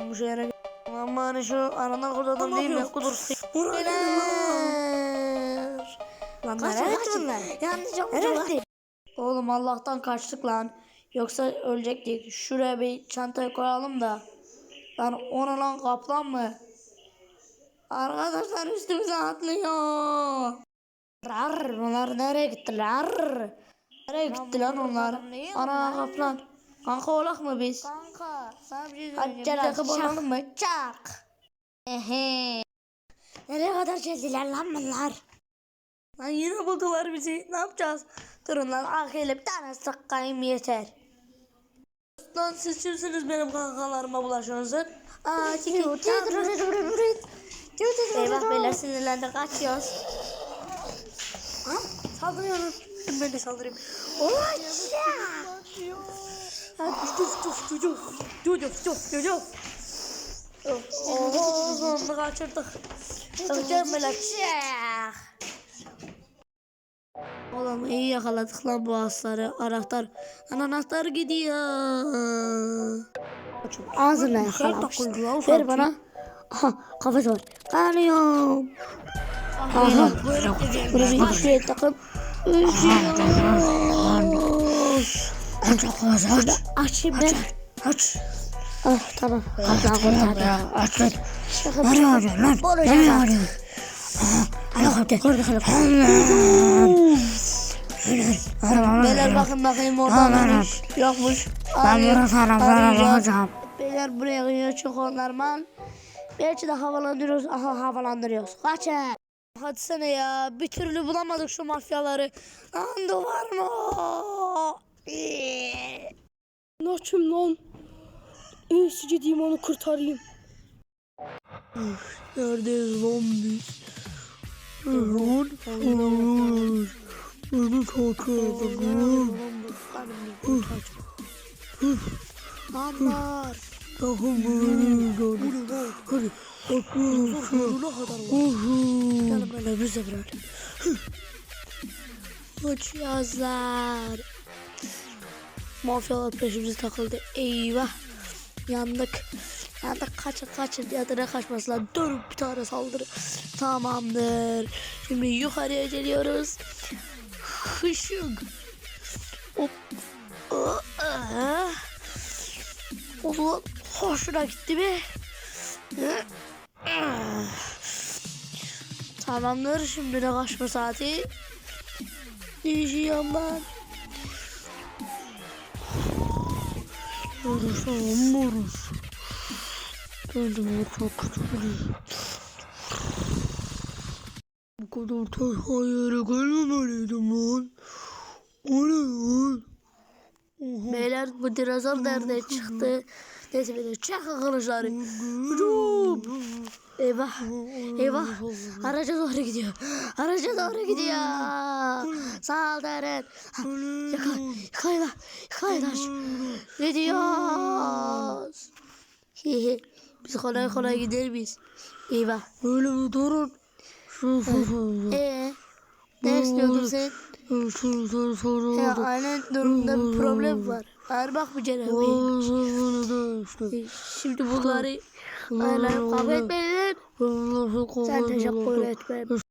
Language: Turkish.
Bu şehre bari şu aradan kurtuldum değil mi? Kudur. Beyler. Lan nereye gittin lan? Yanlış gittin? Oğlum Allah'tan kaçtık lan. Yoksa ölecektik. Şuraya bir çantayı koyalım da. Lan onu lan kaplan mı? Arkadaşlar üstümüze atlıyor. Rar, bunlar nereye gittiler? Nereye gitti lan onlar? Ana kaplan. Kanka olak mı biz? Kanka sana bir şey Hadi söyleyeceğim. dakika çak. olalım mı? Çak. Ehe. Nereye kadar geldiler lan bunlar? Lan yine buldular bizi. Ne yapacağız? Durun lan akıyla bir tane sıkkayım yeter. Lan siz kimsiniz benim kankalarıma bulaşıyorsunuz? Aa çekil. Eyvah beyler sinirlendi kaçıyoruz. Ha? Saldırıyorum. Ben de saldırayım. Oy! Oho zonunu kaçırdık. Öldürmeler. Oğlum iyi yakaladık lan bu asları. Anahtar. Lan anahtar gidiyor. Ağzına yakalamıştı. Ver bana. Aha kafası var. Kanıyorum. Aha. Bunu bir şey takıp. Üşüyorum. Aç aç aç. Açayım ben. Aç. Ah tamam. Kaplan kurtardı. Aç lan. Nereye arıyorsun lan? Nereye arıyorsun? Helikopter. Beyler bakın bakayım orada varmış. Yokmuş. Ben bunu sana sana bakacağım. Beyler buraya geliyor çok normal. Belki de havalandırıyoruz. Aha havalandırıyoruz. Kaçın. Hadi sene ya. Bir türlü bulamadık şu mafyaları. Lan duvar mı? Eee. Naçım lan. En gideyim onu kurtarayım. Neredeyiz lan biz? Lan. Lan. Beni kaçırdın. Anlar. Takım beni Hadi. Canım böyle bize böyle. Uçuyorlar. Mafyalar peşimize takıldı. Eyvah. Yandık. Yandık kaçın kaçın. Ya da ne kaçmasınlar. Dur bir tane saldırı. Tamamdır. Şimdi yukarıya geliyoruz. Hışık. Hop. Ulan hoşuna gitti mi? Tamamdır şimdi de kaçma saati. Düşüyorum ben. Barış ağam barış. Kendime çok kötüyüm. Bu kadar tenha yere gelmemeliydim lan. O ne lan? Beyler bu dinozor nereden çıktı? Neyse beyler çakın kılıçları. Hücum. Eyvah. Eyvah. Araca doğru gidiyor. Araca doğru gidiyor. Saldırın. Yakala. Yakalayın. Yakalayın. Gidiyoruz. Hihi. Biz kolay kolay gider miyiz? Eyvah. Böyle bir durun. Şu şu. Ee, ne istiyordun sen? Şu şu şu. Ya aynen durumda bir problem var. Ağır bak bu cenabı. Şimdi bunları aynen kabul etmeyin. Sen teşekkür etmem.